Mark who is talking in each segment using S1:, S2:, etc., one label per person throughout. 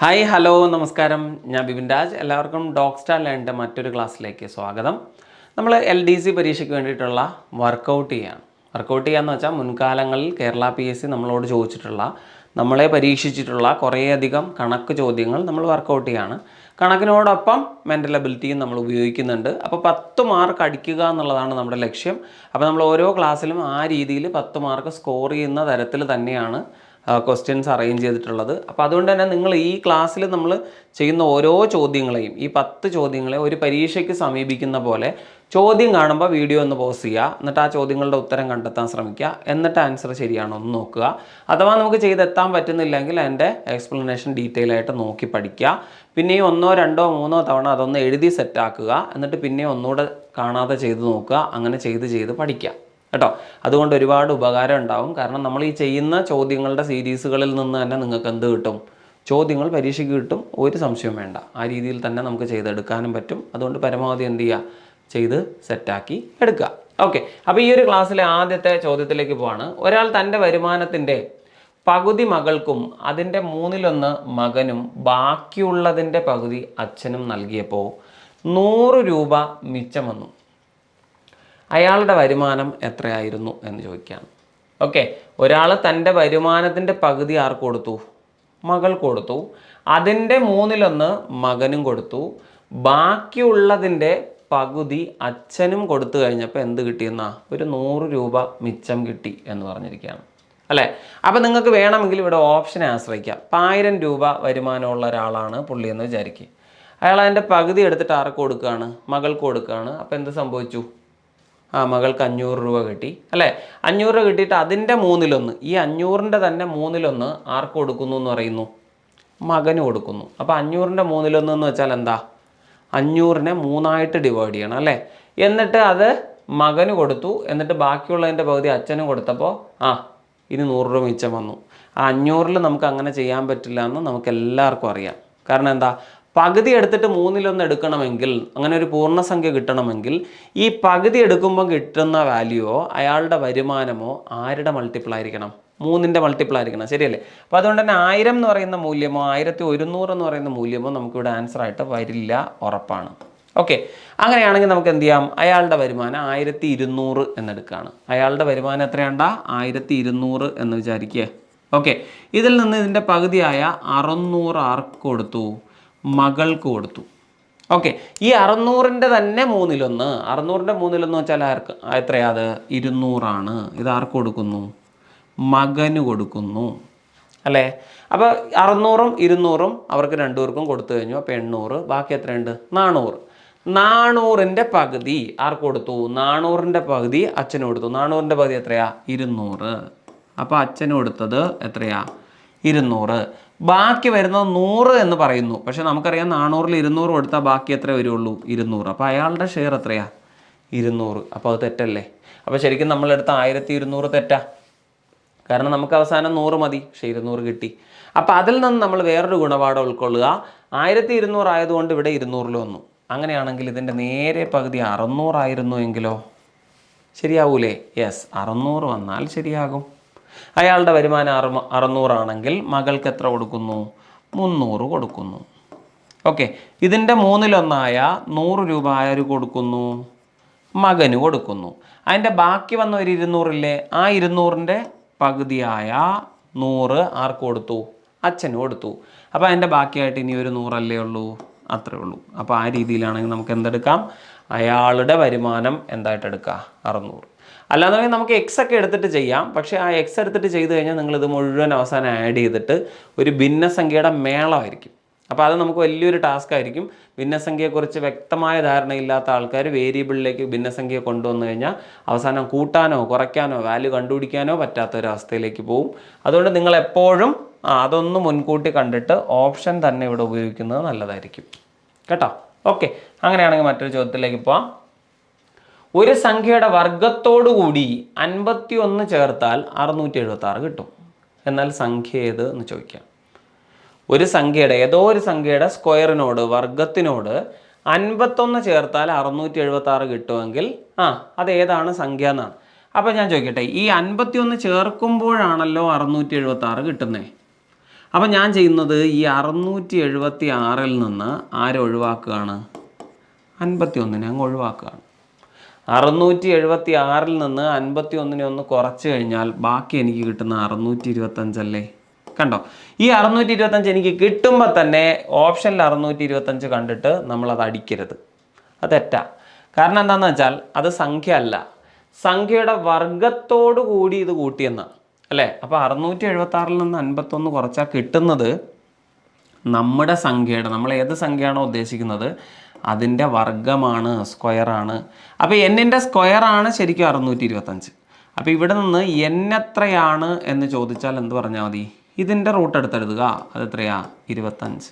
S1: Hi hello നമസ്കാരം. ഞാൻ ബിപിൻ രാജ്. എല്ലാവർക്കും ഡോക് സ്റ്റാർ ലേണിന്റെ മറ്റൊരു ക്ലാസ്സിലേക്ക് സ്വാഗതം. നമ്മൾ എൽ ഡി സി പരീക്ഷയ്ക്ക് വേണ്ടിയിട്ടുള്ള വർക്കൗട്ട് ചെയ്യാണ്. വർക്കൗട്ട് ചെയ്യാന്ന് വെച്ചാൽ മുൻകാലങ്ങളിൽ കേരള പി എസ് സി നമ്മളോട് ചോദിച്ചിട്ടുള്ള നമ്മളെ പരീക്ഷിച്ചിട്ടുള്ള കുറേയധികം കണക്ക് ചോദ്യങ്ങൾ നമ്മൾ വർക്കൗട്ട് ചെയ്യാണ്. കണക്കിനോടൊപ്പം മെന്റൽ അബിലിറ്റിയും നമ്മൾ ഉപയോഗിക്കുന്നുണ്ട്. അപ്പോൾ പത്ത് മാർക്ക് അടിക്കുക എന്നുള്ളതാണ് നമ്മുടെ ലക്ഷ്യം. അപ്പോൾ നമ്മൾ ഓരോ ക്ലാസ്സിലും ആ രീതിയിൽ പത്ത് മാർക്ക് സ്കോർ ചെയ്യുന്ന തരത്തിൽ തന്നെയാണ് ക്വസ്റ്റ്യൻസ് അറേഞ്ച് ചെയ്തിട്ടുള്ളത്. അപ്പോൾ അതുകൊണ്ട് തന്നെ നിങ്ങൾ ഈ ക്ലാസ്സിൽ നമ്മൾ ചെയ്യുന്ന ഓരോ ചോദ്യങ്ങളെയും ഈ പത്ത് ചോദ്യങ്ങളെ ഒരു പരീക്ഷയ്ക്ക് സമീപിക്കുന്ന പോലെ ചോദ്യം കാണുമ്പോൾ വീഡിയോ ഒന്ന് പോസ് ചെയ്യുക എന്നിട്ട് ആ ചോദ്യങ്ങളുടെ ഉത്തരം കണ്ടെത്താൻ ശ്രമിക്കുക എന്നിട്ട് ആൻസർ ശരിയാണോ എന്ന് നോക്കുക. അഥവാ നമുക്ക് ചെയ്തെത്താൻ പറ്റുന്നില്ലെങ്കിൽ അതിന്റെ എക്സ്പ്ലനേഷൻ ഡീറ്റെയിൽ ആയിട്ട് നോക്കി പഠിക്കുക പിന്നെയും ഒന്നോ രണ്ടോ മൂന്നോ തവണ അതൊന്ന് എഴുതി സെറ്റാക്കുക എന്നിട്ട് പിന്നെയും ഒന്നുകൂടെ കാണാതെ ചെയ്ത് നോക്കുക. അങ്ങനെ ചെയ്ത് ചെയ്ത് പഠിക്കുക കേട്ടോ? അതുകൊണ്ട് ഒരുപാട് ഉപകാരം ഉണ്ടാവും. കാരണം നമ്മൾ ഈ ചെയ്യുന്ന ചോദ്യങ്ങളുടെ സീരീസുകളിൽ നിന്ന് തന്നെ നിങ്ങൾക്ക് എന്ത് കിട്ടും? ചോദ്യങ്ങൾ പരീക്ഷയ്ക്ക് കിട്ടും. ഒരു സംശയവും വേണ്ട. ആ രീതിയിൽ തന്നെ നമുക്ക് ചെയ്തെടുക്കാനും പറ്റും. അതുകൊണ്ട് പരമാവധി എന്ത് ചെയ്യുക? ചെയ്ത് സെറ്റാക്കി എടുക്കുക. ഓക്കെ. അപ്പോൾ ഈ ഒരു ക്ലാസ്സിലെ ആദ്യത്തെ ചോദ്യത്തിലേക്ക് പോവാണ്. ഒരാൾ തന്റെ വരുമാനത്തിന്റെ പകുതി മകൾക്കും അതിന്റെ മൂന്നിലൊന്ന് മകനും ബാക്കിയുള്ളതിന്റെ പകുതി അച്ഛനും നൽകിയപ്പോൾ നൂറ് രൂപ മിച്ചം വന്നു. അയാളുടെ വരുമാനം എത്രയായിരുന്നു എന്ന് ചോദിക്കുകയാണ് ഓക്കെ ഒരാൾ തന്റെ വരുമാനത്തിന്റെ പകുതി ആർക്ക് കൊടുത്തു? മകൾ കൊടുത്തു. അതിന്റെ മൂന്നിലൊന്ന് മകനും കൊടുത്തു. ബാക്കിയുള്ളതിന്റെ പകുതി അച്ഛനും കൊടുത്തു കഴിഞ്ഞപ്പോൾ എന്ത് കിട്ടിയെന്നാ ഒരു നൂറ് രൂപ മിച്ചം കിട്ടി എന്ന് പറഞ്ഞിരിക്കുകയാണ്. അല്ലേ? അപ്പം നിങ്ങൾക്ക് വേണമെങ്കിൽ ഇവിടെ ഓപ്ഷനെ ആശ്രയിക്കാം. അപ്പം ആയിരം രൂപ വരുമാനമുള്ള ഒരാളാണ് പുള്ളി എന്ന് വിചാരിക്കുക. അയാൾ അതിന്റെ പകുതി എടുത്തിട്ട് ആർക്ക് കൊടുക്കുകയാണ്? മകൾക്ക് കൊടുക്കുകയാണ്. അപ്പം എന്ത് സംഭവിച്ചു? ആ മകൾക്ക് അഞ്ഞൂറ് രൂപ കിട്ടി. അല്ലേ? അഞ്ഞൂറ് രൂപ കിട്ടിയിട്ട് അതിന്റെ മൂന്നിലൊന്ന് ഈ അഞ്ഞൂറിന്റെ തന്നെ മൂന്നിലൊന്ന് ആർക്ക് കൊടുക്കുന്നു എന്ന് പറയുന്നു? മകന് കൊടുക്കുന്നു. അപ്പോൾ അഞ്ഞൂറിന്റെ മൂന്നിലൊന്ന് എന്ന് വെച്ചാൽ എന്താ? അഞ്ഞൂറിനെ മൂന്നായിട്ട് ഡിവൈഡ് ചെയ്യണം അല്ലേ? എന്നിട്ട് അത് മകന് കൊടുത്തു. എന്നിട്ട് ബാക്കിയുള്ളതിന്റെ പകുതി അച്ഛനും കൊടുത്തപ്പോൾ ആ ഇനി നൂറ് രൂപ മിച്ചം വന്നു. ആ അഞ്ഞൂറിൽ നമുക്ക് അങ്ങനെ ചെയ്യാൻ പറ്റില്ല എന്ന് നമുക്ക് എല്ലാവർക്കും അറിയാം. കാരണം എന്താ? പകുതി എടുത്തിട്ട് മൂന്നിലൊന്ന് എടുക്കണമെങ്കിൽ അങ്ങനെ ഒരു പൂർണസംഖ്യ കിട്ടണമെങ്കിൽ ഈ പകുതി എടുക്കുമ്പോൾ കിട്ടുന്ന വാല്യൂവോ അയാളുടെ വരുമാനമോ ആരുടെ മൾട്ടിപ്പിൾ ആയിരിക്കണം? മൂന്നിന്റെ മൾട്ടിപ്പിൾ ആയിരിക്കണം. ശരിയല്ലേ? അപ്പോൾ അതുകൊണ്ട് തന്നെ ആയിരം എന്ന് പറയുന്ന മൂല്യമോ ആയിരത്തി ഒരുന്നൂറ് എന്ന് പറയുന്ന മൂല്യമോ നമുക്കിവിടെ ആൻസർ ആയിട്ട് വരില്ല ഉറപ്പാണ്. ഓക്കെ അങ്ങനെയാണെങ്കിൽ നമുക്ക് എന്ത് ചെയ്യാം? അയാളുടെ വരുമാനം ആയിരത്തി ഇരുന്നൂറ് എന്നെടുക്കുകയാണ് അയാളുടെ വരുമാനം എത്രയാണ്ട? ആയിരത്തി ഇരുന്നൂറ് എന്ന് വിചാരിക്കുക ഓക്കെ ഇതിൽ നിന്ന് ഇതിന്റെ പകുതിയായ അറുന്നൂറ് ആർക്ക് കൊടുത്തു? മകൾക്ക് കൊടുത്തു. ഓക്കെ ഈ അറുന്നൂറിന്റെ തന്നെ മൂന്നിലൊന്ന്. അറുന്നൂറിന്റെ മൂന്നിലൊന്ന് വെച്ചാൽ ആർക്ക്? എത്രയാ അത്? ഇരുന്നൂറാണ്. ഇത് ആർക്ക് കൊടുക്കുന്നു? മകന് കൊടുക്കുന്നു. അല്ലേ? അപ്പോൾ അറുന്നൂറും ഇരുന്നൂറും അവർക്ക് രണ്ടുപേർക്കും കൊടുത്തു കഴിഞ്ഞു. അപ്പോൾ എണ്ണൂറ്. ബാക്കി എത്രയുണ്ട്? നാനൂറ്. നാനൂറിന്റെ പകുതി ആർക്ക് കൊടുത്തു? നാനൂറിന്റെ പകുതി അച്ഛന് കൊടുത്തു. നാനൂറിന്റെ പകുതി എത്രയാ? ഇരുന്നൂറ്. അപ്പോൾ അച്ഛന് കൊടുത്തത് എത്രയാ? ഇരുന്നൂറ്. ബാക്കി വരുന്നത് നൂറ് എന്ന് പറയുന്നു. പക്ഷെ നമുക്കറിയാം നാനൂറിൽ ഇരുന്നൂറ് കൊടുത്താൽ ബാക്കി എത്ര വരുള്ളൂ? ഇരുന്നൂറ്. അപ്പോൾ അയാളുടെ ഷെയർ എത്രയാ? ഇരുന്നൂറ്. അപ്പോൾ അത് തെറ്റല്ലേ? അപ്പോൾ ശരിക്കും നമ്മളെടുത്ത ആയിരത്തി ഇരുന്നൂറ് തെറ്റാ. കാരണം നമുക്ക് അവസാനം നൂറ് മതി. പക്ഷേ ഇരുന്നൂറ് കിട്ടി. അപ്പോൾ അതിൽ നിന്ന് നമ്മൾ വേറൊരു ഗുണപാഠം ഉൾക്കൊള്ളുക. ആയിരത്തി ഇരുന്നൂറ് ആയതുകൊണ്ട് ഇവിടെ ഇരുന്നൂറിൽ വന്നു. അങ്ങനെയാണെങ്കിൽ ഇതിന്റെ നേരെ പകുതി അറുന്നൂറായിരുന്നു എങ്കിലോ? ശരിയാവൂലേ? യെസ് അറുന്നൂറ് വന്നാൽ ശരിയാകും. അയാളുടെ വരുമാനം അറു അറുന്നൂറാണെങ്കിൽ മകൾക്ക് എത്ര കൊടുക്കുന്നു? മുന്നൂറ് കൊടുക്കുന്നു. ഓക്കെ. ഇതിന്റെ മൂന്നിലൊന്നായ നൂറ് രൂപ ആര് കൊടുക്കുന്നു? മകന് കൊടുക്കുന്നു. അതിന്റെ ബാക്കി വന്ന ഒരു ഇരുന്നൂറില്ലേ? ആ ഇരുന്നൂറിന്റെ പകുതിയായ നൂറ് ആർക്ക് കൊടുത്തു? അച്ഛന് കൊടുത്തു. അപ്പോൾ അതിന്റെ ബാക്കിയായിട്ട് ഇനി ഒരു നൂറല്ലേ ഉള്ളൂ? അത്രേ ഉള്ളൂ. അപ്പോൾ ആ രീതിയിലാണെങ്കിൽ നമുക്ക് എന്തെടുക്കാം? അയാളുടെ വരുമാനം എന്തായിട്ട് എടുക്കുക അറുന്നൂറ്. അല്ലാന്നുണ്ടെങ്കിൽ നമുക്ക് എക്സ് ഒക്കെ എടുത്തിട്ട് ചെയ്യാം. പക്ഷേ ആ എക്സ് എടുത്തിട്ട് ചെയ്ത് കഴിഞ്ഞാൽ നിങ്ങൾ ഇത് മുഴുവൻ അവസാനം ആഡ് ചെയ്തിട്ട് ഒരു ഭിന്നസംഖ്യയുടെ മേളമായിരിക്കും. അപ്പോൾ അത് നമുക്ക് വലിയൊരു ടാസ്ക് ആയിരിക്കും. ഭിന്നസംഖ്യയെക്കുറിച്ച് വ്യക്തമായ ധാരണയില്ലാത്ത ആൾക്കാർ വേരിയബിളിലേക്ക് ഭിന്നസംഖ്യ കൊണ്ടുവന്നു കഴിഞ്ഞാൽ അവസാനം കൂട്ടാനോ കുറയ്ക്കാനോ വാല്യൂ കണ്ടുപിടിക്കാനോ പറ്റാത്ത ഒരു അവസ്ഥയിലേക്ക് പോകും അതുകൊണ്ട് നിങ്ങൾ എപ്പോഴും അതൊന്ന് മുൻകൂട്ടി കണ്ടിട്ട് ഓപ്ഷൻ തന്നെ ഇവിടെ ഉപയോഗിക്കുന്നത് നല്ലതായിരിക്കും. കേട്ടോ? ഓക്കെ അങ്ങനെയാണെങ്കിൽ മറ്റൊരു ചോദ്യത്തിലേക്ക് പോവാം. ഒരു സംഖ്യയുടെ വർഗത്തോടു കൂടി അൻപത്തി ഒന്ന് ചേർത്താൽ അറുന്നൂറ്റി എഴുപത്തി ആറ് കിട്ടും. എന്നാൽ സംഖ്യ ഏത് എന്ന് ചോദിക്കാം. ഒരു സംഖ്യയുടെ ഏതോ ഒരു സംഖ്യയുടെ സ്ക്വയറിനോട് വർഗത്തിനോട് അൻപത്തൊന്ന് ചേർത്താൽ അറുന്നൂറ്റി എഴുപത്തി ആറ് കിട്ടുമെങ്കിൽ ആ അത് ഏതാണ് സംഖ്യ എന്നാണ്. അപ്പോൾ ഞാൻ ചോദിക്കട്ടെ ഈ അൻപത്തി ഒന്ന് ചേർക്കുമ്പോഴാണല്ലോ അറുന്നൂറ്റി എഴുപത്തി ആറ് കിട്ടുന്നത് അപ്പം ഞാൻ ചെയ്യുന്നത് ഈ അറുന്നൂറ്റി എഴുപത്തി ആറിൽ നിന്ന് ആരെ ഒഴിവാക്കുകയാണ്? അൻപത്തി ഒന്നിനെ അങ്ങ് ഒഴിവാക്കുകയാണ്. അറുന്നൂറ്റി എഴുപത്തി ആറിൽ നിന്ന് അൻപത്തി ഒന്നിനെ ഒന്ന് കുറച്ച് കഴിഞ്ഞാൽ ബാക്കി എനിക്ക് കിട്ടുന്ന അറുന്നൂറ്റി ഇരുപത്തഞ്ചല്ലേ കണ്ടോ? ഈ അറുന്നൂറ്റി ഇരുപത്തഞ്ച് എനിക്ക് കിട്ടുമ്പോൾ തന്നെ ഓപ്ഷനിൽ അറുന്നൂറ്റി ഇരുപത്തഞ്ച് കണ്ടിട്ട് നമ്മളത് അടിക്കരുത്. അത് തെറ്റാ. കാരണം എന്താണെന്ന് വെച്ചാൽ അത് സംഖ്യ അല്ല സംഖ്യയുടെ വർഗത്തോടു കൂടി ഇത് കൂട്ടിയെന്നാണ് അല്ലേ? അപ്പോൾ അറുന്നൂറ്റി എഴുപത്തി ആറിൽ നിന്ന് അൻപത്തൊന്ന് കുറച്ചാൽ കിട്ടുന്നത് നമ്മുടെ സംഖ്യയുടെ നമ്മൾ ഏത് സംഖ്യയാണോ ഉദ്ദേശിക്കുന്നത്? അതിന്റെ വർഗമാണ് സ്ക്വയറാണ് അപ്പോൾ എന്നിന്റെ സ്ക്വയറാണ് ശരിക്കും അറുന്നൂറ്റി ഇരുപത്തഞ്ച് അപ്പോൾ ഇവിടെ നിന്ന് എൻ എത്രയാണ് എന്ന് ചോദിച്ചാൽ എന്ത് പറഞ്ഞാൽ മതി? ഇതിന്റെ റൂട്ട് എടുത്തെഴുതുക. അത് എത്രയാ? ഇരുപത്തഞ്ച്.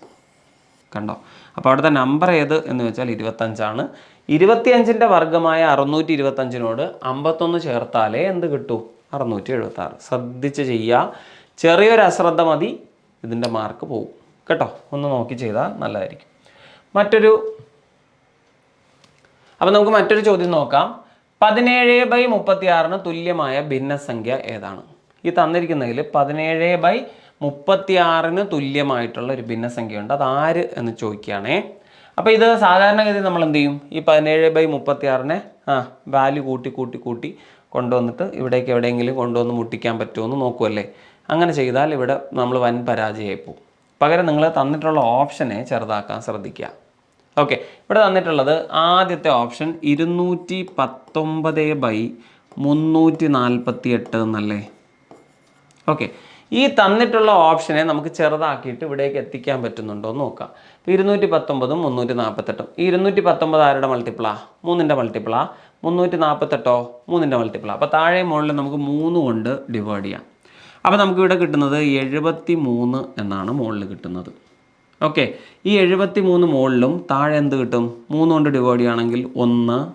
S1: കണ്ടോ? അപ്പോൾ അവിടുത്തെ നമ്പർ ഏത് എന്ന് വെച്ചാൽ ഇരുപത്തഞ്ചാണ്. ഇരുപത്തിയഞ്ചിന്റെ വർഗമായ അറുന്നൂറ്റി ഇരുപത്തഞ്ചിനോട് അമ്പത്തൊന്ന് ചേർത്താലേ എന്ത് കിട്ടൂ? അറുന്നൂറ്റി എഴുപത്തി ആറ് ശ്രദ്ധിച്ച് ചെയ്യുക. ചെറിയൊരു അശ്രദ്ധ മതി. ഇതിന്റെ മാർക്ക് പോകും കേട്ടോ? ഒന്ന് നോക്കി ചെയ്താൽ നല്ലതായിരിക്കും. മറ്റൊരു അപ്പം നമുക്ക് മറ്റൊരു ചോദ്യം നോക്കാം. പതിനേഴ് ബൈ മുപ്പത്തി ആറിന് തുല്യമായ ഭിന്നസംഖ്യ ഏതാണ്? ഈ തന്നിരിക്കുന്നതിൽ പതിനേഴ് ബൈ മുപ്പത്തി ആറിന് തുല്യമായിട്ടുള്ള ഒരു ഭിന്നസംഖ്യയുണ്ട് അത് ആര് എന്ന് ചോദിക്കുകയാണേ. അപ്പോൾ ഇത് സാധാരണഗതി നമ്മൾ എന്ത് ചെയ്യും? ഈ പതിനേഴ് ബൈ മുപ്പത്തി ആറിനെ ആ വാല്യൂ കൂട്ടി കൂട്ടി കൂട്ടി കൊണ്ടുവന്നിട്ട് ഇവിടേക്ക് എവിടെയെങ്കിലും കൊണ്ടുവന്ന് മുട്ടിക്കാൻ പറ്റുമോ എന്ന് നോക്കുമല്ലേ അങ്ങനെ ചെയ്താൽ ഇവിടെ നമ്മൾ വൻ പരാജയമായി പോകും. പകരം നിങ്ങൾ തന്നിട്ടുള്ള ഓപ്ഷനെ ചെറുതാക്കാൻ ശ്രദ്ധിക്കുക. ഓക്കെ ഇവിടെ തന്നിട്ടുള്ളത് ആദ്യത്തെ ഓപ്ഷൻ ഇരുന്നൂറ്റി പത്തൊമ്പത് ബൈ മുന്നൂറ്റി നാൽപ്പത്തി എട്ട് എന്നല്ലേ? ഓക്കെ ഈ തന്നിട്ടുള്ള ഓപ്ഷനെ നമുക്ക് ചെറുതാക്കിയിട്ട് ഇവിടേക്ക് എത്തിക്കാൻ പറ്റുന്നുണ്ടോ എന്ന് നോക്കാം. ഇപ്പോൾ ഇരുന്നൂറ്റി പത്തൊമ്പതും മുന്നൂറ്റി നാൽപ്പത്തെട്ടും ഈ ഇരുന്നൂറ്റി പത്തൊമ്പത് ആരുടെ മൾട്ടിപ്പിളാ മൂന്നിന്റെ മൾട്ടിപ്പിളാ മുന്നൂറ്റി നാൽപ്പത്തെട്ടോ മൂന്നിന്റെ മൾട്ടിപ്പിളാ അപ്പോൾ താഴെ മുകളിൽ നമുക്ക് മൂന്ന് കൊണ്ട് ഡിവൈഡ് ചെയ്യാം. അപ്പോൾ നമുക്കിവിടെ കിട്ടുന്നത് എഴുപത്തി മൂന്ന് എന്നാണ് മുകളിൽ കിട്ടുന്നത്. ഓക്കെ ഈ എഴുപത്തി മൂന്ന് മുകളിലും താഴെ എന്ത് കിട്ടും? മൂന്ന് കൊണ്ട് ഡിവൈഡ് ചെയ്യുകയാണെങ്കിൽ ഒന്ന്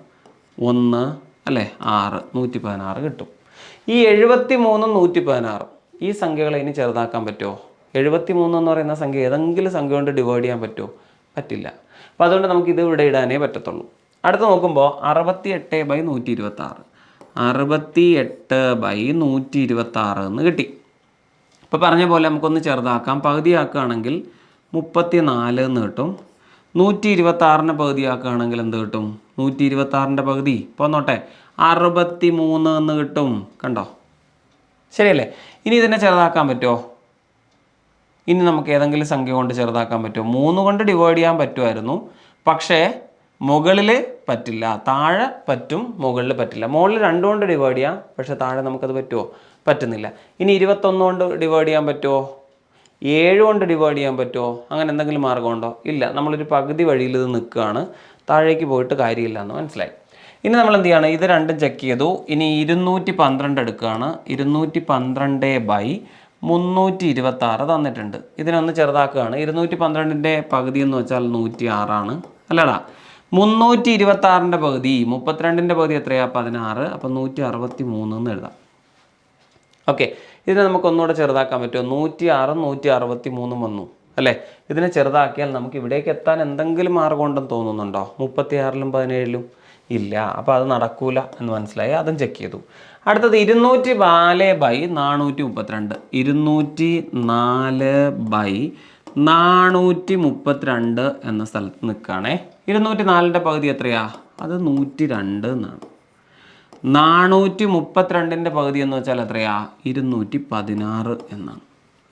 S1: ഒന്ന് അല്ലേ? ആറ് നൂറ്റി പതിനാറ് കിട്ടും. ഈ എഴുപത്തി മൂന്നും നൂറ്റി പതിനാറും ഈ സംഖ്യകളെ ഇനി ചെറുതാക്കാൻ പറ്റുമോ? എഴുപത്തി മൂന്ന് എന്ന് പറയുന്ന സംഖ്യ ഏതെങ്കിലും സംഖ്യ കൊണ്ട് ഡിവൈഡ് ചെയ്യാൻ പറ്റുമോ? പറ്റില്ല. അപ്പോൾ അതുകൊണ്ട് നമുക്ക് ഇത് ഇവിടെ ഇടാനേ പറ്റത്തുള്ളൂ. അടുത്ത് നോക്കുമ്പോൾ അറുപത്തി എട്ട് ബൈ നൂറ്റി ഇരുപത്തി ആറ് അറുപത്തി എട്ട് ബൈ നൂറ്റി ഇരുപത്തി ആറ് എന്ന് കിട്ടി. ഇപ്പോൾ പറഞ്ഞ പോലെ നമുക്കൊന്ന് ചെറുതാക്കാം. പകുതിയാക്കുകയാണെങ്കിൽ മുപ്പത്തി നാല് എന്ന് കിട്ടും. നൂറ്റി ഇരുപത്താറിന്റെ പകുതി പകുതിയാക്കുകയാണെങ്കിൽ എന്ത് കിട്ടും? നൂറ്റി ഇരുപത്താറിന്റെ പകുതി. ഇപ്പോൾ നോട്ടെ അറുപത്തി മൂന്ന് എന്ന് കിട്ടും. കണ്ടോ? ശരിയല്ലേ? ഇനി ഇതിനെ ചെറുതാക്കാൻ പറ്റുമോ ഇനി നമുക്ക് ഏതെങ്കിലും സംഖ്യ കൊണ്ട് ചെറുതാക്കാൻ പറ്റുമോ മൂന്ന് കൊണ്ട് ഡിവൈഡ് ചെയ്യാൻ പറ്റുമായിരുന്നു. പക്ഷേ മുകളിൽ പറ്റില്ല. താഴെ പറ്റും മുകളിൽ പറ്റില്ല. മുകളിൽ രണ്ട് കൊണ്ട് ഡിവൈഡ് ചെയ്യാം. പക്ഷേ താഴെ നമുക്കത് പറ്റുമോ പറ്റുന്നില്ല. ഇനി ഇരുപത്തൊന്ന് കൊണ്ട് ഡിവൈഡ് ചെയ്യാൻ പറ്റുമോ ഏഴ് കൊണ്ട് ഡിവൈഡ് ചെയ്യാൻ പറ്റുമോ? അങ്ങനെ എന്തെങ്കിലും മാർഗമുണ്ടോ? ഇല്ല. നമ്മളൊരു പകുതി വഴിയിൽ ഇത് നിൽക്കുകയാണ്. താഴേക്ക് പോയിട്ട് കാര്യമില്ല എന്ന് മനസ്സിലായി. ഇനി നമ്മൾ എന്ത് ചെയ്യണം? ഇത് രണ്ടും ചെക്ക് ചെയ്തു. ഇനി ഇരുന്നൂറ്റി പന്ത്രണ്ട് എടുക്കുകയാണ്. ഇരുന്നൂറ്റി പന്ത്രണ്ട് ബൈ മുന്നൂറ്റി ഇരുപത്തി ആറ് തന്നിട്ടുണ്ട്. ഇതിനൊന്ന് ചെറുതാക്കുകയാണ്. ഇരുന്നൂറ്റി പന്ത്രണ്ടിന്റെ പകുതി എന്ന് വെച്ചാൽ നൂറ്റി ആറാണ്. അല്ലടാ മുന്നൂറ്റി ഇരുപത്തി ആറിന്റെ പകുതി മുപ്പത്തിരണ്ടിന്റെ പകുതി എത്രയാണ് പതിനാറ്. അപ്പം നൂറ്റി അറുപത്തി മൂന്ന് എന്ന് എഴുതാം. ഓക്കെ ഇതിനെ നമുക്ക് ഒന്നുകൂടെ ചെറുതാക്കാൻ പറ്റുമോ? നൂറ്റി ആറും നൂറ്റി അറുപത്തി മൂന്നും വന്നു അല്ലേ? ഇതിനെ ചെറുതാക്കിയാൽ നമുക്ക് ഇവിടേക്ക് എത്താൻ എന്തെങ്കിലും മാർഗമുണ്ടെന്ന് തോന്നുന്നുണ്ടോ? മുപ്പത്തി ആറിലും പതിനേഴിലും? ഇല്ല. അപ്പോൾ അത് നടക്കൂല എന്ന് മനസ്സിലായി. അതും ചെക്ക് ചെയ്തു. അടുത്തത് ഇരുന്നൂറ്റി നാല് ബൈ നാനൂറ്റി മുപ്പത്തിരണ്ട്. ഇരുന്നൂറ്റി നാല് ബൈ നാനൂറ്റി മുപ്പത്തിരണ്ട് എന്ന സ്ഥലത്ത് നിൽക്കുകയാണേ. ഇരുന്നൂറ്റി നാലിന്റെ പകുതി എത്രയാ? അത് നൂറ്റി രണ്ട് എന്നാണ്. നാനൂറ്റി മുപ്പത്തിരണ്ടിന്റെ പകുതി എന്ന് വെച്ചാൽ എത്രയാ? ഇരുന്നൂറ്റി പതിനാറ് എന്നാണ്.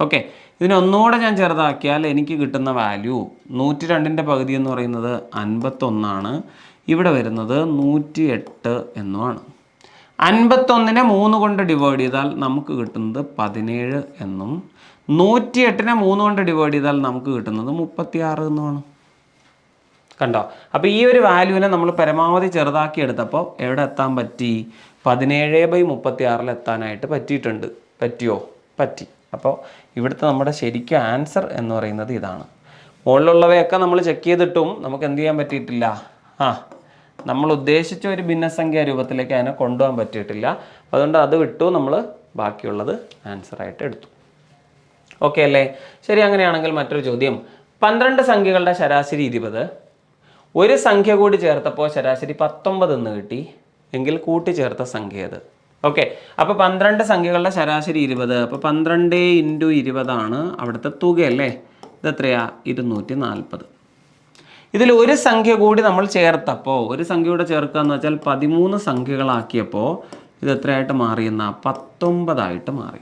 S1: ഓക്കെ ഇതിനെ ഒന്നുകൂടെ ഞാൻ ചെറുതാക്കിയാൽ എനിക്ക് കിട്ടുന്ന വാല്യൂ നൂറ്റി രണ്ടിന്റെ പകുതി എന്ന് പറയുന്നത് അൻപത്തൊന്നാണ്. ഇവിടെ വരുന്നത് നൂറ്റി എട്ട് എന്നുമാണ്. അൻപത്തൊന്നിനെ മൂന്ന് കൊണ്ട് ഡിവൈഡ് ചെയ്താൽ നമുക്ക് കിട്ടുന്നത് പതിനേഴ് എന്നും നൂറ്റി എട്ടിനെ മൂന്ന് കൊണ്ട് ഡിവൈഡ് ചെയ്താൽ നമുക്ക് കിട്ടുന്നത് മുപ്പത്തിയാറ് എന്നുമാണ്. കണ്ടോ? അപ്പോൾ ഈ ഒരു വാല്യൂവിനെ നമ്മൾ പരമാവധി ചെറുതാക്കി എടുത്തപ്പോൾ എവിടെ എത്താൻ പറ്റി? പതിനേഴ് ബൈ മുപ്പത്തി ആറിൽ എത്താനായിട്ട് പറ്റിയിട്ടുണ്ട്. പറ്റിയോ? പറ്റി. അപ്പോൾ ഇവിടുത്തെ നമ്മുടെ ശരിക്കും ആൻസർ എന്ന് പറയുന്നത് ഇതാണ്. മുകളിലുള്ളവയൊക്കെ നമ്മൾ ചെക്ക് ചെയ്തിട്ടും നമുക്ക് എന്ത് ചെയ്യാൻ പറ്റിയിട്ടില്ല? ആ നമ്മൾ ഉദ്ദേശിച്ച ഒരു ഭിന്നസംഖ്യ രൂപത്തിലേക്ക് അതിനെ കൊണ്ടുപോകാൻ പറ്റിയിട്ടില്ല. അതുകൊണ്ട് അത് വിട്ടു നമ്മൾ ബാക്കിയുള്ളത് ആൻസറായിട്ട് എടുത്തു. ഓക്കെ അല്ലേ? ശരി അങ്ങനെയാണെങ്കിൽ മറ്റൊരു ചോദ്യം. പന്ത്രണ്ട് സംഖ്യകളുടെ ശരാശരി ഇരുപത്. ഒരു സംഖ്യ കൂടി ചേർത്തപ്പോൾ ശരാശരി പത്തൊമ്പത് എന്ന് കിട്ടി. എങ്കിൽ കൂട്ടിച്ചേർത്ത സംഖ്യ അത്. ഓക്കെ അപ്പോൾ പന്ത്രണ്ട് സംഖ്യകളുടെ ശരാശരി ഇരുപത്. അപ്പോൾ പന്ത്രണ്ട് ഇന്റു ഇരുപതാണ് അവിടുത്തെ തുകയല്ലേ? ഇതെത്രയാ ഇരുന്നൂറ്റി നാൽപ്പത് ഇതിൽ ഒരു സംഖ്യ കൂടി നമ്മൾ ചേർത്തപ്പോൾ ഒരു സംഖ്യ കൂടെ ചേർക്കുക എന്ന് വെച്ചാൽ പതിമൂന്ന് സംഖ്യകളാക്കിയപ്പോൾ ഇത് എത്രയായിട്ട് മാറിയെന്ന പത്തൊമ്പതായിട്ട് മാറി.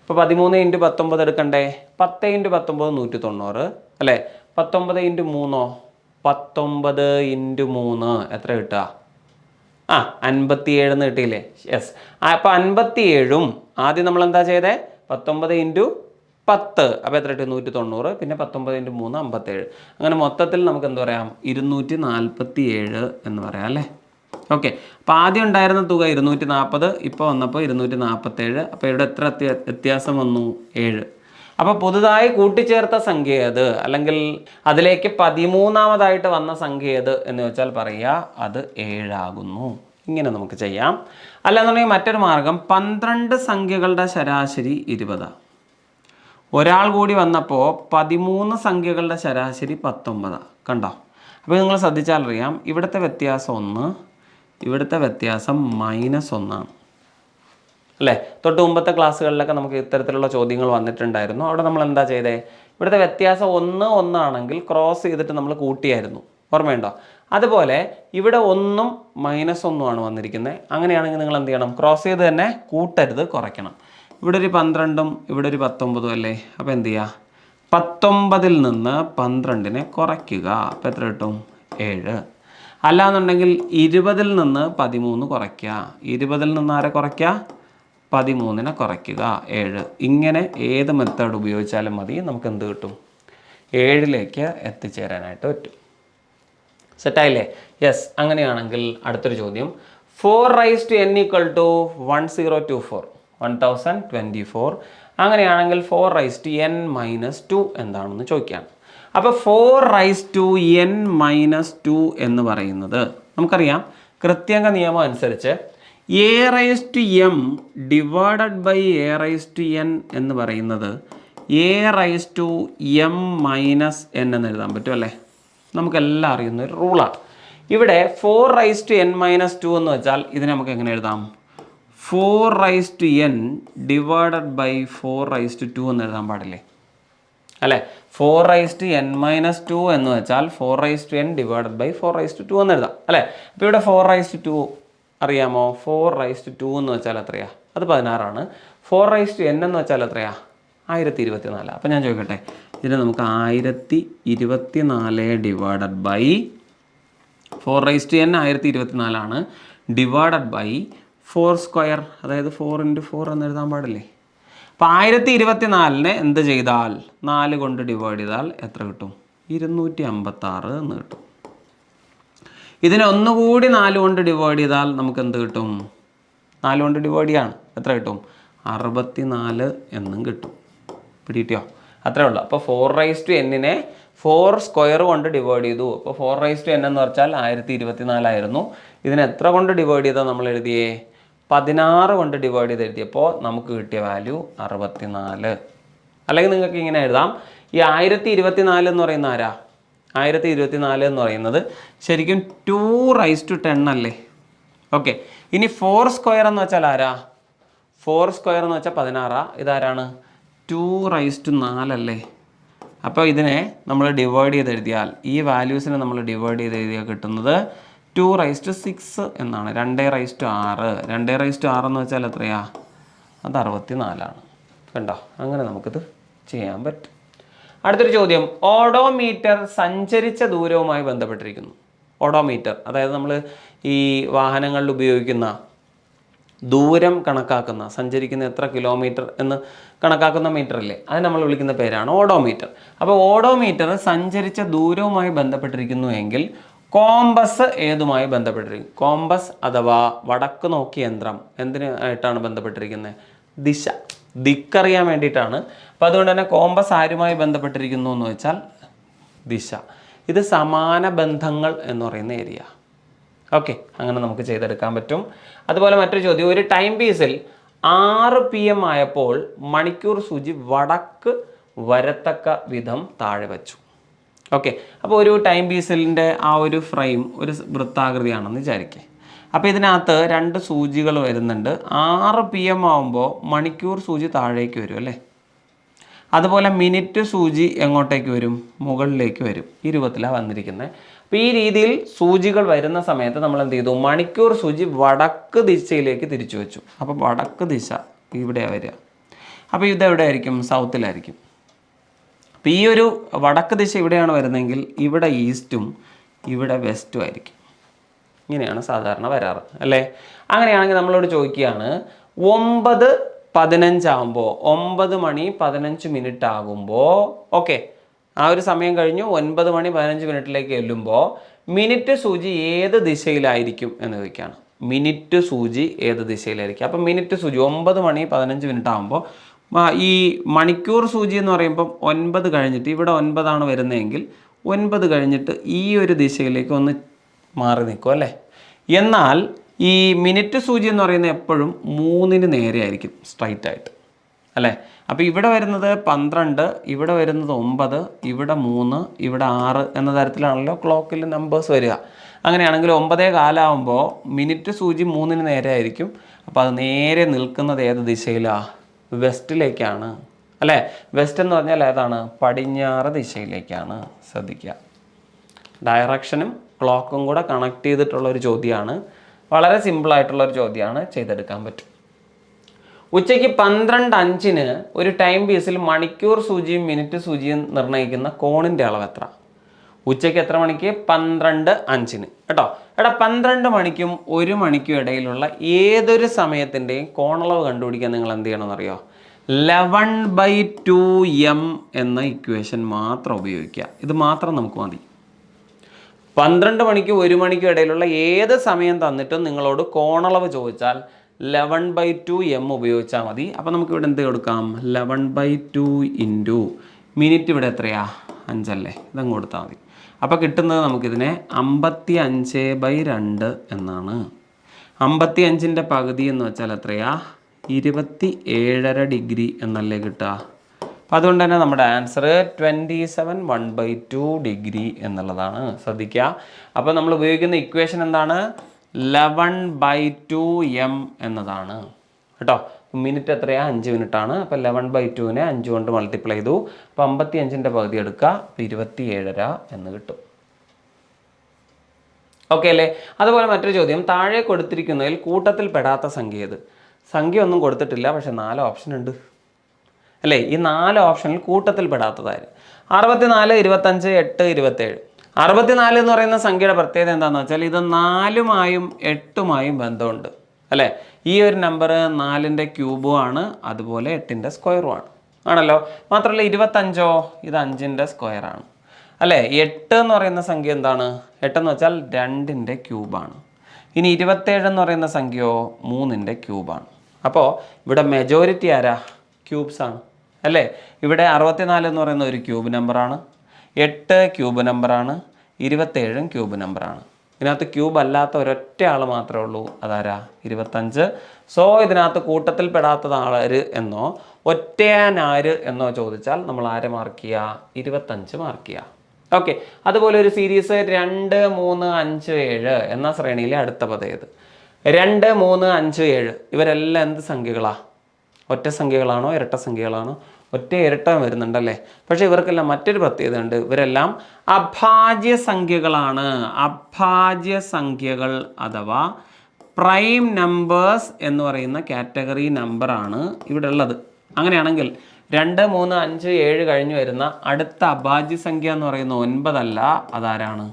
S1: ഇപ്പോൾ പതിമൂന്ന് ഇന്റു പത്തൊമ്പത് എടുക്കണ്ടേ? പത്ത് ഇന്റു പത്തൊമ്പത് നൂറ്റി തൊണ്ണൂറ് അല്ലേ? പത്തൊമ്പത് ഇന്റു മൂന്നോ? പത്തൊമ്പത് ഇന്റു മൂന്ന് എത്ര കിട്ടുക? ആ അൻപത്തിയേഴ് എന്ന് കിട്ടിയില്ലേ? യെസ് അപ്പോൾ അൻപത്തിയേഴും ആദ്യം നമ്മൾ എന്താ ചെയ്തേ? പത്തൊമ്പത് ഇന്റു പത്ത്. അപ്പോൾ എത്ര കിട്ടി? നൂറ്റി തൊണ്ണൂറ് പിന്നെ പത്തൊമ്പത് ഇന്റു മൂന്ന് അമ്പത്തേഴ് അങ്ങനെ മൊത്തത്തിൽ നമുക്ക് എന്ത് പറയാം? ഇരുന്നൂറ്റി നാൽപ്പത്തി ഏഴ് എന്ന് പറയാം അല്ലേ? ഓക്കെ അപ്പോൾ ആദ്യം ഉണ്ടായിരുന്ന തുക ഇരുന്നൂറ്റി നാൽപ്പത് ഇപ്പോൾ വന്നപ്പോൾ ഇരുന്നൂറ്റി നാൽപ്പത്തേഴ് അപ്പോൾ ഇവിടെ എത്ര വ്യത്യ- വ്യത്യാസം വന്നു? ഏഴ്. അപ്പോൾ പുതുതായി കൂട്ടിച്ചേർത്ത സംഖ്യ ഏത്? അല്ലെങ്കിൽ അതിലേക്ക് പതിമൂന്നാമതായിട്ട് വന്ന സംഖ്യ ഏത് എന്ന് വെച്ചാൽ പറയുക അത് ഏഴാകുന്നു. ഇങ്ങനെ നമുക്ക് ചെയ്യാം. അല്ലാന്നുണ്ടെങ്കിൽ മറ്റൊരു മാർഗം പന്ത്രണ്ട് സംഖ്യകളുടെ ശരാശരി ഇരുപതാണ് ഒരാൾ കൂടി വന്നപ്പോൾ പതിമൂന്ന് സംഖ്യകളുടെ ശരാശരി പത്തൊമ്പതാണ് കണ്ടോ? അപ്പോൾ നിങ്ങൾ ശ്രദ്ധിച്ചാൽ അറിയാം ഇവിടുത്തെ വ്യത്യാസം ഒന്ന് ഇവിടുത്തെ വ്യത്യാസം മൈനസ് ഒന്നാണ്. അല്ലേ? തൊട്ട് മുമ്പത്തെ ക്ലാസ്സുകളിലൊക്കെ നമുക്ക് ഇത്തരത്തിലുള്ള ചോദ്യങ്ങൾ വന്നിട്ടുണ്ടായിരുന്നു. അവിടെ നമ്മൾ എന്താ ചെയ്തേ? ഇവിടുത്തെ വ്യത്യാസം ഒന്ന് ഒന്നാണെങ്കിൽ ക്രോസ് ചെയ്തിട്ട് നമ്മൾ കൂട്ടിയായിരുന്നു. ഓർമ്മയുണ്ടോ? അതുപോലെ ഇവിടെ ഒന്നും മൈനസ് ഒന്നും ആണ് വന്നിരിക്കുന്നത്. അങ്ങനെയാണെങ്കിൽ നിങ്ങൾ എന്ത് ചെയ്യണം? ക്രോസ് ചെയ്ത് തന്നെ കൂട്ടരുത് കുറയ്ക്കണം. ഇവിടെ ഒരു പന്ത്രണ്ടും ഇവിടെ ഒരു പത്തൊമ്പതും അല്ലേ? അപ്പോൾ എന്ത് ചെയ്യുക? പത്തൊമ്പതിൽ നിന്ന് പന്ത്രണ്ടിനെ കുറയ്ക്കുക. അപ്പോൾ എത്ര കിട്ടും? ഏഴ്. അല്ലാന്നുണ്ടെങ്കിൽ ഇരുപതിൽ നിന്ന് പതിമൂന്ന് കുറയ്ക്കുക. ഇരുപതിൽ നിന്ന് ആരെ കുറയ്ക്കുക? പതിമൂന്നിനെ കുറയ്ക്കുക. ഏഴ്. ഇങ്ങനെ ഏത് മെത്തേഡ് ഉപയോഗിച്ചാലും മതി. നമുക്ക് എന്ത് കിട്ടും? ഏഴിലേക്ക് എത്തിച്ചേരാനായിട്ട് പറ്റും. സെറ്റായില്ലേ യെസ് അങ്ങനെയാണെങ്കിൽ അടുത്തൊരു ചോദ്യം. Four raise to n equal to one zero two four one thousand twenty four അങ്ങനെയാണെങ്കിൽ four raise to n minus two എന്താണെന്ന് ചോദിക്കുകയാണ് അപ്പോൾ four raise to n minus two എന്ന് പറയുന്നത് നമുക്കറിയാം. കൃത്യങ്ക നിയമം അനുസരിച്ച് a raise to m divided by a raise to n എന്ന് പറയുന്നത് a raise to m minus n എന്ന് എഴുതാൻ പറ്റും അല്ലേ നമുക്കെല്ലാം അറിയുന്ന ഒരു റൂളാണ് ഇവിടെ four raise to N minus two എന്ന് വെച്ചാൽ ഇതിനെ നമുക്ക് എങ്ങനെ എഴുതാം four raise to N divided by four raise to two എന്ന് എഴുതാൻ പാടില്ലേ അല്ലേ four raise to N minus two എന്ന് വെച്ചാൽ four raise to N divided by four raise to two എന്ന് എഴുതാം അല്ലേ അപ്പോൾ ഇവിടെ ഫോർ റൈസ് ടു ടു അറിയാമോ? ഫോർ റൈസ് ടു ടു എന്ന് വെച്ചാൽ എത്രയാ? അത് പതിനാറാണ്. ഫോർ റൈസ് ടു എൻ എന്ന് വെച്ചാൽ എത്രയാ? ആയിരത്തി ഇരുപത്തി നാല് അപ്പം ഞാൻ ചോദിക്കട്ടെ. ഇതിന് നമുക്ക് ആയിരത്തി ഇരുപത്തി നാല് divided by four raise to n ആയിരത്തി ഇരുപത്തി നാലാണ് ഡിവൈഡഡ് ബൈ ഫോർ സ്ക്വയർ അതായത് ഫോർ ഇന്റു ഫോർ എന്ന് എഴുതാൻ പാടില്ലേ? അപ്പോൾ ആയിരത്തി ഇരുപത്തി നാലിനെ എന്ത് ചെയ്താൽ? നാല് കൊണ്ട് ഡിവൈഡ് ചെയ്താൽ എത്ര കിട്ടും? ഇരുന്നൂറ്റി അമ്പത്താറ് എന്ന് കിട്ടും. ഇതിനെ ഒന്നുകൂടി നാല് കൊണ്ട് ഡിവൈഡ് ചെയ്താൽ നമുക്ക് എന്ത് കിട്ടും? നാല് കൊണ്ട് ഡിവൈഡ് ചെയ്യാണ്. എത്ര കിട്ടും? അറുപത്തി നാല് എന്നും കിട്ടും. പിടിയിട്ടോ അത്രേ ഉള്ളൂ. അപ്പോൾ ഫോർ റൈസ് ടു എന്നിനെ ഫോർ സ്ക്വയർ കൊണ്ട് ഡിവൈഡ് ചെയ്തു. അപ്പോൾ ഫോർ റൈസ് ടു എൻ എന്ന് പറഞ്ഞാൽ ആയിരത്തി ഇരുപത്തി നാലായിരുന്നു ഇതിനെ എത്ര കൊണ്ട് ഡിവൈഡ് ചെയ്താൽ നമ്മൾ എഴുതിയേ? പതിനാറ് കൊണ്ട് ഡിവൈഡ് ചെയ്ത് എഴുതിയപ്പോൾ നമുക്ക് കിട്ടിയ വാല്യൂ അറുപത്തി നാല് അല്ലെങ്കിൽ നിങ്ങൾക്ക് ഇങ്ങനെ എഴുതാം. ഈ ആയിരത്തി ഇരുപത്തി നാല് എന്ന് പറയുന്ന ആരാ? ആയിരത്തി ഇരുപത്തി നാല് എന്ന് പറയുന്നത് ശരിക്കും ടു റൈസ് ടു ടെൻ അല്ലേ? ഓക്കെ ഇനി ഫോർ സ്ക്വയർ എന്ന് വെച്ചാൽ ആരാ? ഫോർ സ്ക്വയർ എന്ന് വെച്ചാൽ പതിനാറാ. ഇതാരാണ്? ടു റൈസ് ടു നാലല്ലേ അപ്പോൾ ഇതിനെ നമ്മൾ ഡിവൈഡ് ചെയ്ത് എഴുതിയാൽ ഈ വാല്യൂസിനെ നമ്മൾ ഡിവൈഡ് ചെയ്ത് എഴുതിയാൽ കിട്ടുന്നത് ടു റൈസ് ടു സിക്സ് എന്നാണ്. രണ്ട് റൈസ് ടു ആറ്. രണ്ട് റൈസ് ടു ആറ് എന്ന് വെച്ചാൽ എത്രയാ? അത് അറുപത്തി നാലാണ് കണ്ടോ? അങ്ങനെ നമുക്കിത് ചെയ്യാൻ പറ്റും. അടുത്തൊരു ചോദ്യം. ഓഡോമീറ്റർ സഞ്ചരിച്ച ദൂരവുമായി ബന്ധപ്പെട്ടിരിക്കുന്നു. ഓഡോമീറ്റർ അതായത് നമ്മൾ ഈ വാഹനങ്ങളിൽ ഉപയോഗിക്കുന്ന ദൂരം കണക്കാക്കുന്ന സഞ്ചരിക്കുന്ന എത്ര കിലോമീറ്റർ എന്ന് കണക്കാക്കുന്ന മീറ്റർ അല്ലേ അത് നമ്മൾ വിളിക്കുന്ന പേരാണ് ഓഡോമീറ്റർ. അപ്പോൾ ഓഡോമീറ്റർ സഞ്ചരിച്ച ദൂരവുമായി ബന്ധപ്പെട്ടിരിക്കുന്നു എങ്കിൽ കോമ്പസ് ഏതുമായി ബന്ധപ്പെട്ടിരിക്കും? കോമ്പസ് അഥവാ വടക്ക് നോക്കിയ യന്ത്രം എന്തിനായിട്ടാണ് ബന്ധപ്പെട്ടിരിക്കുന്നത്? ദിശ. ദിക്കറിയാൻ വേണ്ടിയിട്ടാണ്. അപ്പോൾ അതുകൊണ്ട് തന്നെ കോമ്പസ് ആരുമായി ബന്ധപ്പെട്ടിരിക്കുന്നു എന്ന് വെച്ചാൽ ദിശ. ഇത് സമാന ബന്ധങ്ങൾ എന്ന് പറയുന്ന ഏരിയ. ഓക്കെ അങ്ങനെ നമുക്ക് ചെയ്തെടുക്കാൻ പറ്റും. അതുപോലെ മറ്റൊരു ചോദ്യം ഒരു ടൈം പീസിൽ ആറ് പി എം ആയപ്പോൾ മണിക്കൂർ സൂചി വടക്ക് വരത്തക്ക വിധം താഴെ വച്ചു. ഓക്കെ അപ്പോൾ ഒരു ടൈം പീസിലിന്റെ ആ ഒരു ഫ്രെയിം ഒരു വൃത്താകൃതിയാണെന്ന് വിചാരിക്കേ. അപ്പോൾ ഇതിനകത്ത് രണ്ട് സൂചികൾ വരുന്നുണ്ട്. ആറ് പി എം ആകുമ്പോൾ മണിക്കൂർ സൂചി താഴേക്ക് വരും അല്ലേ? അതുപോലെ മിനിറ്റ് സൂചി എങ്ങോട്ടേക്ക് വരും? മുകളിലേക്ക് വരും. ഈ രൂപത്തിലാണ് വന്നിരിക്കുന്നത് അപ്പോൾ ഈ രീതിയിൽ സൂചികൾ വരുന്ന സമയത്ത് നമ്മൾ എന്ത് ചെയ്തു? മണിക്കൂർ സൂചി വടക്ക് ദിശയിലേക്ക് തിരിച്ചു വെച്ചു. അപ്പോൾ വടക്ക് ദിശ ഇവിടെയാണ് വരിക. അപ്പോൾ ഇതെവിടെ ആയിരിക്കും സൗത്തിലായിരിക്കും. അപ്പോൾ ഈ ഒരു വടക്ക് ദിശ ഇവിടെയാണ് വരുന്നതെങ്കിൽ ഇവിടെ ഈസ്റ്റും ഇവിടെ വെസ്റ്റും ആയിരിക്കും. ഇങ്ങനെയാണ് സാധാരണ വരാറ് അല്ലേ? അങ്ങനെയാണെങ്കിൽ നമ്മളോട് ചോദിക്കുകയാണ് ഒമ്പത് പതിനഞ്ചാകുമ്പോൾ ഒമ്പത് മണി പതിനഞ്ച് മിനിറ്റ് ആകുമ്പോൾ ഓക്കെ ആ ഒരു സമയം കഴിഞ്ഞു ഒൻപത് മണി പതിനഞ്ച് മിനിറ്റിലേക്ക് എല്ലുമ്പോൾ മിനിറ്റ് സൂചി ഏത് ദിശയിലായിരിക്കും എന്ന് ചോദിക്കുകയാണ്. മിനിറ്റ് സൂചി ഏത് ദിശയിലായിരിക്കും? അപ്പം മിനിറ്റ് സൂചി ഒമ്പത് മണി പതിനഞ്ച് മിനിറ്റ് ആകുമ്പോൾ ഈ മണിക്കൂർ സൂചി എന്ന് പറയുമ്പം ഒൻപത് കഴിഞ്ഞിട്ട് ഇവിടെ ഒൻപതാണ് വരുന്നതെങ്കിൽ ഒൻപത് കഴിഞ്ഞിട്ട് ഈ ഒരു ദിശയിലേക്ക് ഒന്ന് മാറി നിൽക്കും അല്ലേ? എന്നാൽ ഈ മിനിറ്റ് സൂചി എന്ന് പറയുന്നത് എപ്പോഴും മൂന്നിന് നേരെ ആയിരിക്കും സ്ട്രൈറ്റ് ആയിട്ട്. അല്ലേ? അപ്പോൾ ഇവിടെ വരുന്നത് പന്ത്രണ്ട് ഇവിടെ വരുന്നത് ഒമ്പത് ഇവിടെ മൂന്ന് ഇവിടെ ആറ് എന്ന തരത്തിലാണല്ലോ ക്ലോക്കിൽ നമ്പേഴ്സ് വരിക. അങ്ങനെയാണെങ്കിൽ ഒമ്പതേ കാലാവുമ്പോൾ മിനിറ്റ് സൂചി മൂന്നിന് നേരെ ആയിരിക്കും. അപ്പോൾ അത് നേരെ നിൽക്കുന്നത് ഏത് ദിശയിലാണ് വെസ്റ്റിലേക്കാണ് അല്ലേ? വെസ്റ്റ് എന്ന് പറഞ്ഞാൽ ഏതാണ്? പടിഞ്ഞാറ് ദിശയിലേക്കാണ്. ശ്രദ്ധിക്കുക. ഡയറക്ഷനും ക്ലോക്കും കൂടെ കണക്ട് ചെയ്തിട്ടുള്ള ഒരു ചോദ്യമാണ്. വളരെ സിമ്പിൾ ആയിട്ടുള്ള ഒരു ചോദ്യമാണ് ചെയ്തെടുക്കാൻ പറ്റും. ഉച്ചയ്ക്ക് പന്ത്രണ്ട് അഞ്ചിന് ഒരു ടൈം പീസിൽ മണിക്കൂർ സൂചിയും മിനിറ്റ് സൂചിയും നിർണയിക്കുന്ന കോണിന്റെ അളവ് എത്ര? ഉച്ചയ്ക്ക് എത്ര മണിക്ക്? പന്ത്രണ്ട് അഞ്ചിന്. കേട്ടോ? എടാ പന്ത്രണ്ട് മണിക്കും ഒരു മണിക്കും ഇടയിലുള്ള ഏതൊരു സമയത്തിന്റെയും കോണളവ് കണ്ടുപിടിക്കാൻ നിങ്ങൾ എന്ത് ചെയ്യണമെന്നറിയോ? ലെവൺ ബൈ ടു എം എന്ന ഇക്വേഷൻ മാത്രം ഉപയോഗിക്കുക. ഇത് മാത്രം നമുക്ക് മതി. പന്ത്രണ്ട് മണിക്കും ഒരു മണിക്കും ഇടയിലുള്ള ഏത് സമയം തന്നിട്ടും നിങ്ങളോട് കോണളവ് ചോദിച്ചാൽ ലെവൻ ബൈ ടു എം ഉപയോഗിച്ചാൽ മതി. അപ്പോൾ നമുക്ക് ഇവിടെ എന്ത് കൊടുക്കാം? Eleven by two into minute ഇവിടെ എത്രയാ? അഞ്ചല്ലേ. ഇതങ്ങ് കൊടുത്താൽ മതി. അപ്പോൾ കിട്ടുന്നത് നമുക്കിതിനെ അമ്പത്തി അഞ്ച് ബൈ രണ്ട് എന്നാണ്. അമ്പത്തി അഞ്ചിന്റെ പകുതി എന്ന് വെച്ചാൽ എത്രയാ? ഇരുപത്തി ഏഴര ഡിഗ്രി എന്നല്ലേ കിട്ടുക? അപ്പം അതുകൊണ്ട് തന്നെ നമ്മുടെ answer twenty seven one by two degree എന്നുള്ളതാണ്. ശ്രദ്ധിക്കുക. അപ്പോൾ നമ്മൾ ഉപയോഗിക്കുന്ന ഇക്വേഷൻ എന്താണ്? ലെവൻ ബൈ ടു എം എന്നതാണ്. കേട്ടോ? മിനിറ്റ് എത്രയാണ് അഞ്ച് മിനിറ്റാണ് അപ്പോൾ ലെവൻ ബൈ ടുവിനെ അഞ്ച് കൊണ്ട് മൾട്ടിപ്ലൈ ചെയ്തു. അപ്പോൾ അമ്പത്തി അഞ്ചിന്റെ പകുതി എടുക്കുക. അപ്പോൾ ഇരുപത്തി ഏഴര എന്ന് കിട്ടും. ഓക്കെ അല്ലേ? അതുപോലെ മറ്റൊരു ചോദ്യം. താഴെ കൊടുത്തിരിക്കുന്നതിൽ കൂട്ടത്തിൽ പെടാത്ത സംഖ്യ ഏത്? സംഖ്യ ഒന്നും കൊടുത്തിട്ടില്ല. പക്ഷേ നാല് ഓപ്ഷൻ ഉണ്ട്. അല്ലേ? ഈ നാല് ഓപ്ഷനിൽ കൂട്ടത്തിൽ പെടാത്തതായിരുന്നു അറുപത്തിനാല് ഇരുപത്തഞ്ച് എട്ട് ഇരുപത്തേഴ്. അറുപത്തിനാല് എന്ന് പറയുന്ന സംഖ്യയുടെ പ്രത്യേകത എന്താണെന്ന് വെച്ചാൽ ഇത് നാലുമായും എട്ടുമായും ബന്ധമുണ്ട്. അല്ലേ? ഈ ഒരു നമ്പർ നാലിന്റെ ക്യൂബും ആണ് അതുപോലെ എട്ടിന്റെ സ്ക്വയറും ആണ്. ആണല്ലോ? മാത്രമല്ല ഇരുപത്തഞ്ചോ? ഇത് അഞ്ചിന്റെ സ്ക്വയറാണ് അല്ലേ? എട്ട് എന്ന് പറയുന്ന സംഖ്യ എന്താണ്? എട്ടെന്ന് വെച്ചാൽ രണ്ടിന്റെ ക്യൂബാണ് ഇനി ഇരുപത്തേഴ് എന്ന് പറയുന്ന സംഖ്യയോ മൂന്നിന്റെ ക്യൂബാണ് അപ്പോൾ ഇവിടെ മെജോറിറ്റി ആരാ? ക്യൂബ്സാണ് അല്ലേ? ഇവിടെ അറുപത്തിനാല് എന്ന് പറയുന്ന ഒരു ക്യൂബ് നമ്പറാണ്. എട്ട് ക്യൂബ് നമ്പറാണ്. ഇരുപത്തേഴും ക്യൂബ് നമ്പറാണ്. ഇതിനകത്ത് ക്യൂബ് അല്ലാത്ത ഒരൊറ്റ ആൾ മാത്രമേ ഉള്ളൂ. അതാരാ? ഇരുപത്തഞ്ച്. സോ ഇതിനകത്ത് കൂട്ടത്തിൽ പെടാത്തത് ആര് എന്നോ ഒറ്റയാനാര് എന്നോ ചോദിച്ചാൽ നമ്മൾ ആരെ മാർക്ക് ചെയ്യുക ഇരുപത്തഞ്ച് മാർക്ക് ചെയ്യുക ഓക്കെ അതുപോലെ ഒരു സീരീസ് രണ്ട് മൂന്ന് അഞ്ച് ഏഴ് എന്ന ശ്രേണിയിലെ അടുത്ത പദം ഏത്? രണ്ട് മൂന്ന് അഞ്ച് ഏഴ്. ഇവരെല്ലാം എന്ത് സംഖ്യകളാ? ഒറ്റ സംഖ്യകളാണോ ഇരട്ട സംഖ്യകളാണോ? ഒറ്റ ഇരട്ട വരുന്നുണ്ടല്ലേ? പക്ഷേ ഇവർക്കെല്ലാം മറ്റൊരു പ്രത്യേകത ഉണ്ട്. ഇവരെല്ലാം അഭാജ്യ സംഖ്യകളാണ്. അഭാജ്യ സംഖ്യകൾ അഥവാ പ്രൈം നമ്പേഴ്സ് എന്ന് പറയുന്ന കാറ്റഗറി നമ്പറാണ് ഇവിടെ ഉള്ളത് അങ്ങനെയാണെങ്കിൽ രണ്ട് മൂന്ന് അഞ്ച് ഏഴ് കഴിഞ്ഞ് വരുന്ന അടുത്ത അഭാജ്യ സംഖ്യ എന്ന് പറയുന്ന ഒൻപതല്ല അതാരാണ്?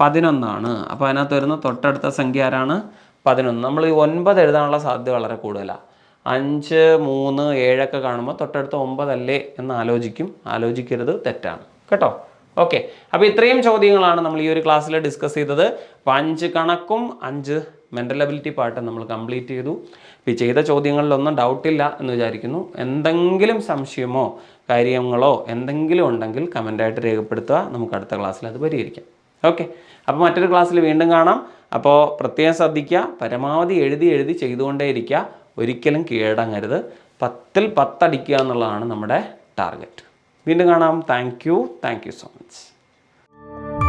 S1: പതിനൊന്നാണ്. അപ്പോൾ അതിനകത്ത് വരുന്ന തൊട്ടടുത്ത സംഖ്യ ആരാണ്? പതിനൊന്ന്. നമ്മൾ ഈ ഒൻപത് എഴുതാനുള്ള സാധ്യത വളരെ കൂടുതലാണ്. അഞ്ച് മൂന്ന് ഏഴൊക്കെ കാണുമ്പോൾ തൊട്ടടുത്ത ഒമ്പതല്ലേ എന്ന് ആലോചിക്കും. ആലോചിക്കരുത് തെറ്റാണ്. കേട്ടോ? ഓക്കെ. അപ്പോൾ ഇത്രയും ചോദ്യങ്ങളാണ് നമ്മൾ ഈ ഒരു ക്ലാസ്സിൽ ഡിസ്കസ് ചെയ്തത്. അപ്പോൾ അഞ്ച് കണക്കും അഞ്ച് മെന്റൽ അബിലിറ്റി പാർട്ട് നമ്മൾ കംപ്ലീറ്റ് ചെയ്തു. ഇപ്പോൾ ചെയ്ത ചോദ്യങ്ങളിലൊന്നും ഡൗട്ടില്ല എന്ന് വിചാരിക്കുന്നു. എന്തെങ്കിലും സംശയമോ കാര്യങ്ങളോ എന്തെങ്കിലും ഉണ്ടെങ്കിൽ കമന്റായിട്ട് രേഖപ്പെടുത്തുക. നമുക്ക് അടുത്ത ക്ലാസ്സിൽ അത് പരിഹരിക്കാം. ഓക്കെ. അപ്പോൾ മറ്റൊരു ക്ലാസ്സിൽ വീണ്ടും കാണാം. അപ്പോൾ പ്രത്യേകം ശ്രദ്ധിക്കുക. പരമാവധി എഴുതി എഴുതി ചെയ്തുകൊണ്ടേയിരിക്കുക. ഒരിക്കലും കീഴടങ്ങരുത് പത്തിൽ പത്തടിക്കുക എന്നുള്ളതാണ് നമ്മുടെ ടാർഗറ്റ്. വീണ്ടും കാണാം. Thank you. Thank you so much.